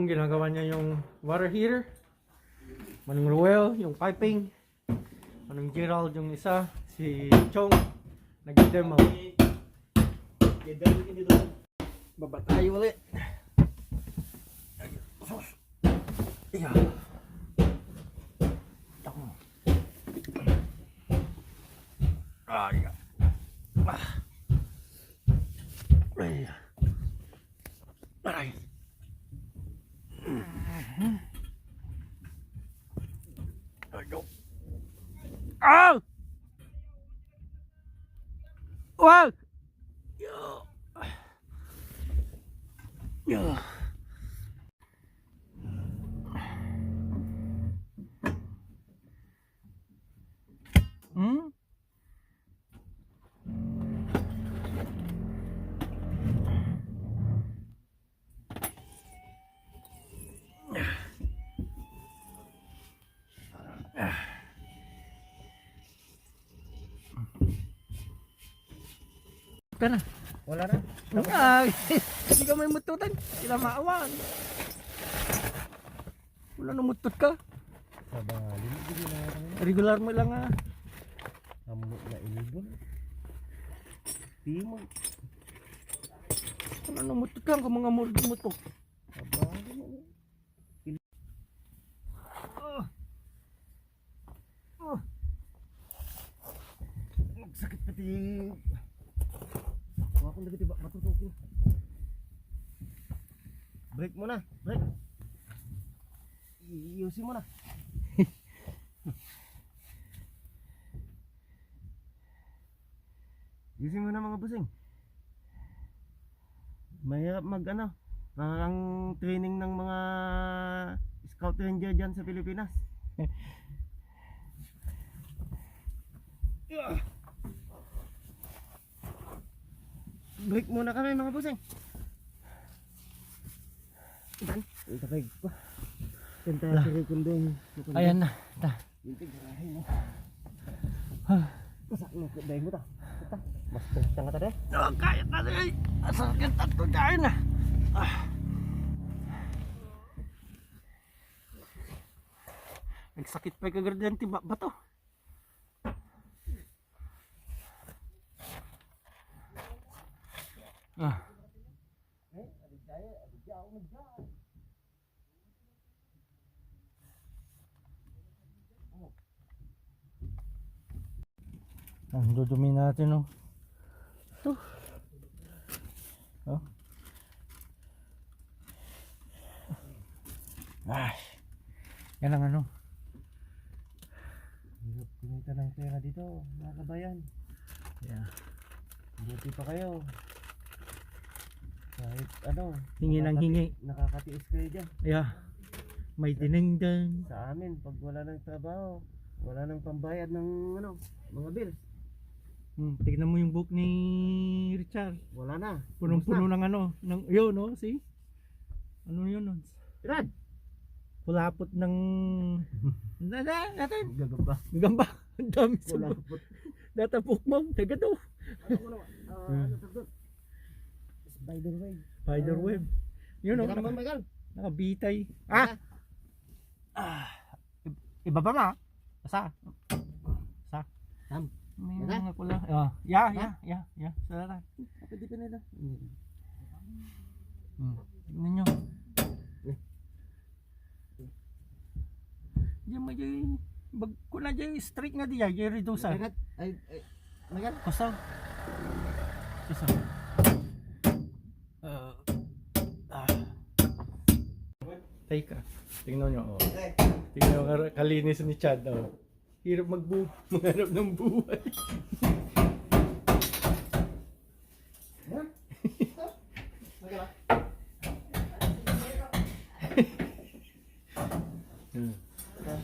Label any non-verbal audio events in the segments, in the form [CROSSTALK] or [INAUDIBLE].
Yung ginagawa niya yung water heater. Manong Ruel, yung piping. Manong Gerald, yung isa. Si Chong, nag-demo. Baba tayo ulit. Yeah. Ako. Ah, yeah. Ah. Ay. Aray. Ayo. Ah! Wag! Yo. Yo. Na. Wala na. Ah, [LAUGHS] hindi ka may mututan. Sila maawan. Wala na mutut ka. Sa bali, hindi na ako. Regular mo lang ah. Amo na inibon. Timo. Wala na mutut ka. Kung mga murag mutok. Sa bali mo. Oh. Oh. Sakit pati. Huwag akong lagi tiba. Matutok ko. Break mo na. Break. Iyusin mo na. Iyusin mo na mga busing. Mahirap mag ano. Parang training ng mga scout ranger dyan sa Pilipinas. Break muna kami mga. Ang takay ko. Kanta Lah. sa doon. Ayan na. Ta. Bintig garahin mo. Ah. Kasak mo. Dahil mo ta. Ito. Mas pesta nga ta deh. Kaya ka rin. Asal ka tatlo dahil na. Ah. Nagsakit pa kagad yan tiba ba to? Ah. Ang dudumi natin oh. Ito. Oh. Ay. Yan ang ano. Hirap kumita ng pera dito. Mga kabayan. Yeah. Buti pa kayo. Kahit ano. Hingi ng hingi. Nakakatiis kayo dyan. Yeah. May dinengdeng. Sa amin, pag wala ng trabaho, wala ng pambayad ng ano, mga bills. Hmm, tignan mo yung book ni Richard. Wala na. Punong-puno ng ano, ng yun no, see? Ano yun no? Rad! Pulapot ng Nada, natin. Gagamba. Gagamba. [LAUGHS] Ang dami sa book. po. Data book mo. Taga to. Ano mo naman? Hmm. ano? Spider web. Spider Ah. web. Yun no, Naka naman, naka, Michael. nakabitay. Ah! ah! Iba ba ma? Asa? Asa? Sam. May Naka? mga pula. Ah, ya, ya, ya, ya. Sarara. Pwede pa nila. Hmm. Tingnan nyo. Eh. Diyan mo dyan. Bag ko na dyan straight nga diyan. Yung reducer. Michael, ay, ay, Michael. Kusaw. Kusaw. Teka. Tingnan nyo. Oh. Tingnan nyo kalinis ni Chad. Oh. Hirap magbu [LAUGHS] maghanap ng buhay. Hmm. Ka.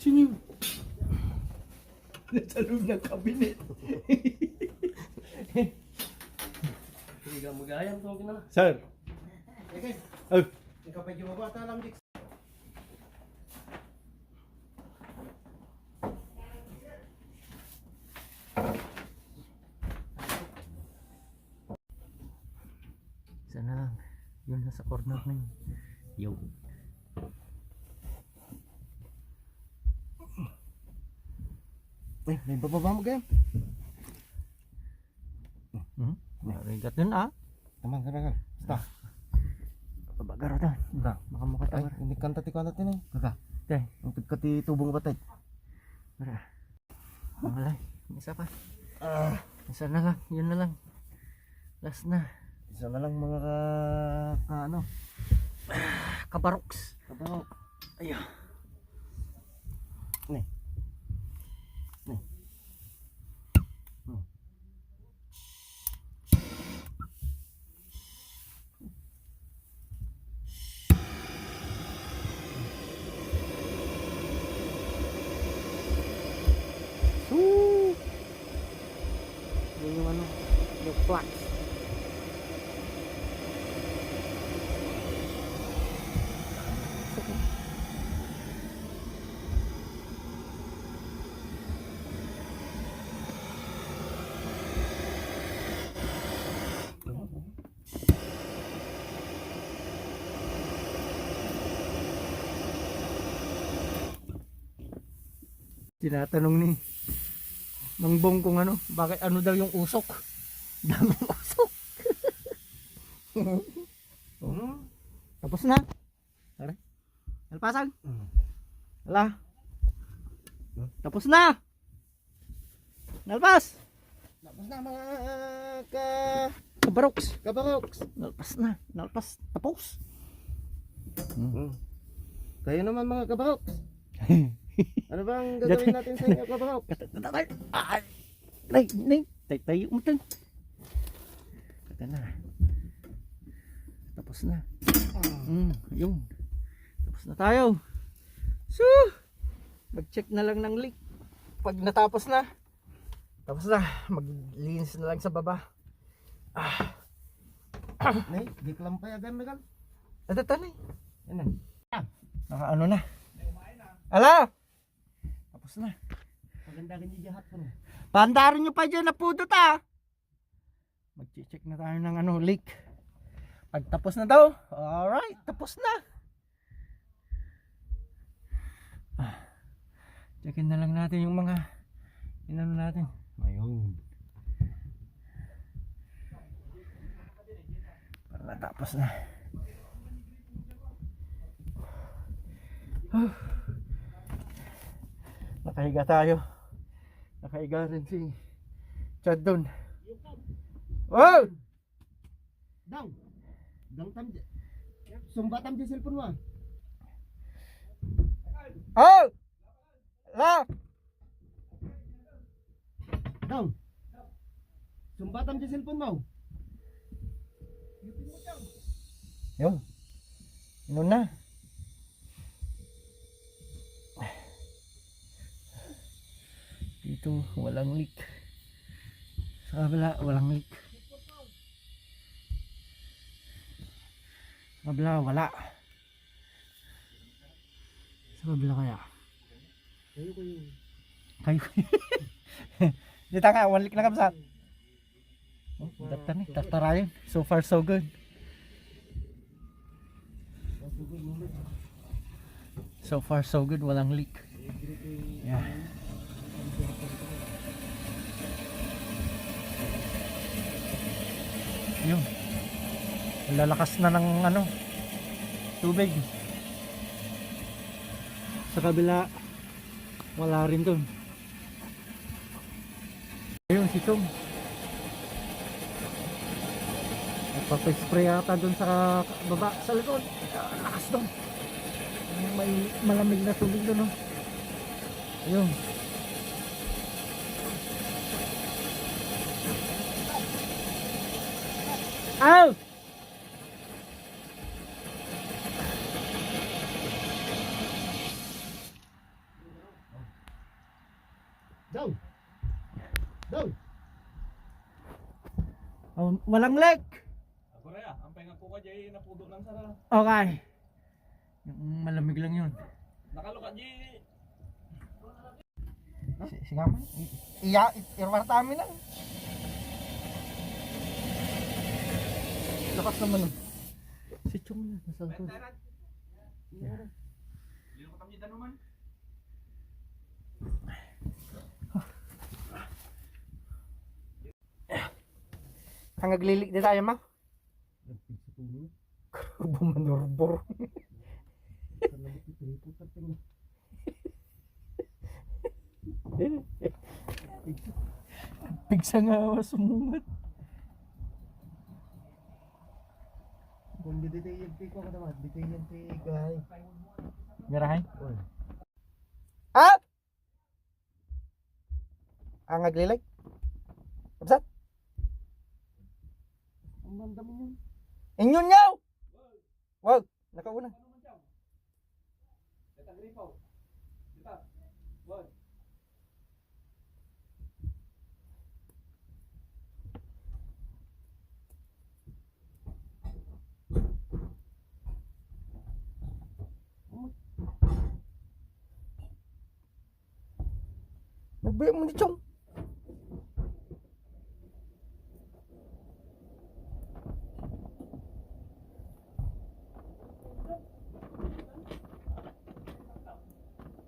Sino yun? [LAUGHS] Nasa loob ng kabinet. Sir. Okay. Oh. Ikaw pa yung mabata lang, Dix. Sana lang. Yun, nasa corner na yun. Yo. Uy, may bababa mo, Gam. Hmm? Narigat yun, ah. Tamang kanagal. Basta. Pabagaro doon. Basta. Baka makatawar. Ay, hindi kanta ti kanta tin eh. Kaka. Tay. Ang pagkati tubong batay. Para. Malay. Isa pa. Ah, Isa na lang. Yun na lang. Last na. isa na lang mga ka, ka ano. Kabaroks. Kabarok. Ayun. Ni. Yung flax. Tinatanong ni Mang kung ano, bakit ano daw yung usok? Daming usok. Hmm. Tapos na. Tara. Alpasag. Hmm. Ala. Hmm? Tapos na. Nalpas. Tapos na mga ka Kabaroks. kabaroks. Nalpas na. Nalpas. Tapos. Hmm. Kayo naman mga kabaroks. Ano ba ang gagawin natin sa inyo kabarok? Katatay. Ay. Nay, nay. Tay tayo mo Kata na. Tapos na. Mm, yung. Tapos na tayo. So, mag-check na lang ng leak. Pag natapos na, tapos na, maglinis na lang sa baba. Ah, [COUGHS] Nay, di ko lang payagan na gal. ito tanay. Yan Naka ano na. Ala! Tapos na. Maganda ganyan jahat ko. Pandarin nyo pa dyan na pudot ah. Mag-check na tayo ng ano, leak. Pag tapos na daw, alright, tapos na. Ah, checkin na lang natin yung mga inano natin. Ayun. Para natapos na. Ah. Nakahiga tayo. Nakahiga rin si Chad doon. Oh! Dang. Dang tam. Sumba tam di cellphone mo. ah. Oh! La! Dang. Sumba tam di cellphone mo. Yun. Yun na. Dito, walang leak. Sa kabila, walang leak. Sa kabila, wala. Sa kabila kaya? Kayo ko yun. Kayo. [LAUGHS] Dito ka, one leak na kamsat. Oh, data ni, tatara yun. So far, so good. So far, so good. Walang leak. Yeah. Yun. Lalakas na ng ano, tubig. Sa kabila, wala rin dun. Ayun, si Tom. Nagpapaspray ata dun sa baba, sa likod. Lakas dun. May malamig na tubig dun, no? Ayun. Ow! Dang. Dang. Oh, walang leak. Ako rin ah, ang ko ka dyan napudo ng sara. Okay. Yung malamig lang yun. Nakaluka dyan. Si- Sige man. Iya, irwar tamin lang. lakas naman. oh. Si Chong na, nasa ko. Hangaglilik din tayo, ma. Nagpig Salamat ito rin po sa tingin. Pigsa nga awa sumungat. Kung di dito ko naman, dito yung tig ay. Garahay? Oy. Ah! Ang aglilik? Kapsat? Inyun nyaw. Wag, nakauna. Nagbiyak mo ni Chong.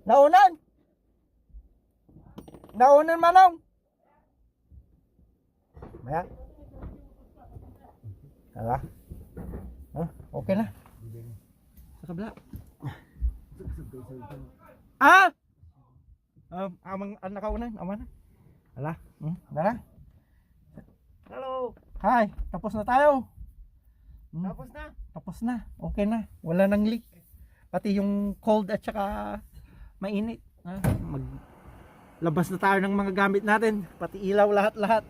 Naunan! Naunan manong! Maya? Tara. Huh? Okay na. Sa kabila. Ah! Um, amang ang nakaunan, aman na. Hala, hmm, dara. Hello! Hi, tapos na tayo. Hmm, Tapos na! tapos na. Okay na. Wala nang leak. Pati yung cold at saka mainit. Ha? Mag labas na tayo ng mga gamit natin. Pati ilaw lahat-lahat.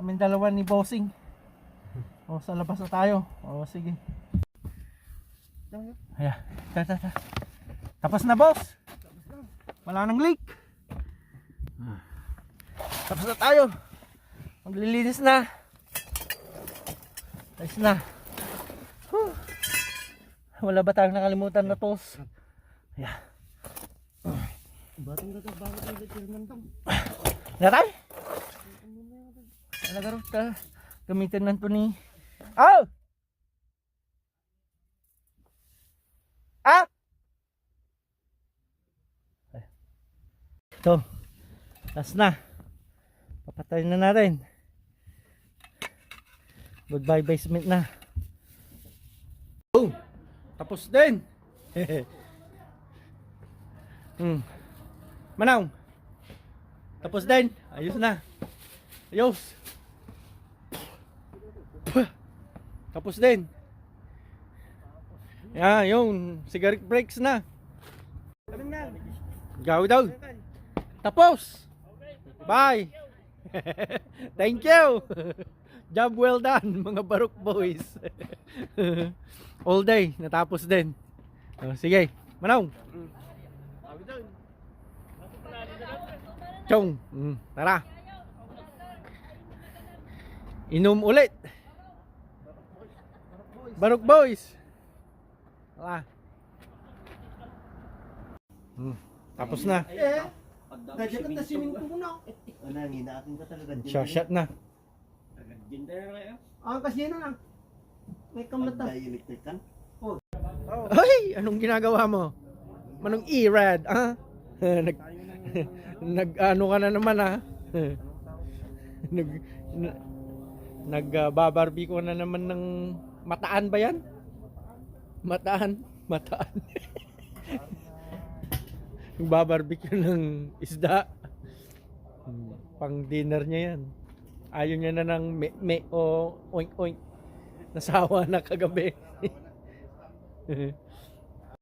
Kaming dalawa ni Bossing. O, sa labas na tayo. O, sige. Ayan. Ta, ta, ta. Tapos na, boss. Wala nang leak. Ah. Tapos na tayo. Maglilinis na. Ayos na. Whew. Wala ba tayong nakalimutan na tos? Ayan. Batang ka bakit ang chairman tong? Natay? Talaga rin ka. Gamitin lang to ni... Oh! Ah! Ito. Last na. Papatayin na natin. Goodbye basement na. Boom! Tapos din. [LAUGHS] hmm. Manaw. Tapos din. Ayos na. Ayos. Tapos din. Yeah, yung cigarette breaks na. Ano na? Gawi daw. Tapos. Bye. [LAUGHS] Thank you. [LAUGHS] Job well done, mga Barok boys. [LAUGHS] All day, natapos din. Oh, sige, manaw. Sabi doon. Chong, mm, tara. Inom ulit. Barok boys. Tara. Mm, tapos na. Eh! Ka na swimming pool muna. Ano, hinaakin ka talaga. Shot shot na. Gintay na kayo. Ah, kasi na lang. May kamlat na. Ay, anong ginagawa mo? Manong E-Rad, ah? [LAUGHS] nag, [LAUGHS] nag, ano ka na naman, ah? [LAUGHS] nag, na, nag, uh, babarbie ko na naman ng mataan ba yan? Mataan, mataan. [LAUGHS] Nagbabarbecue ng isda. Pang dinner niya yan. Ayaw niya na ng me, me o oink oink. Nasawa na kagabi.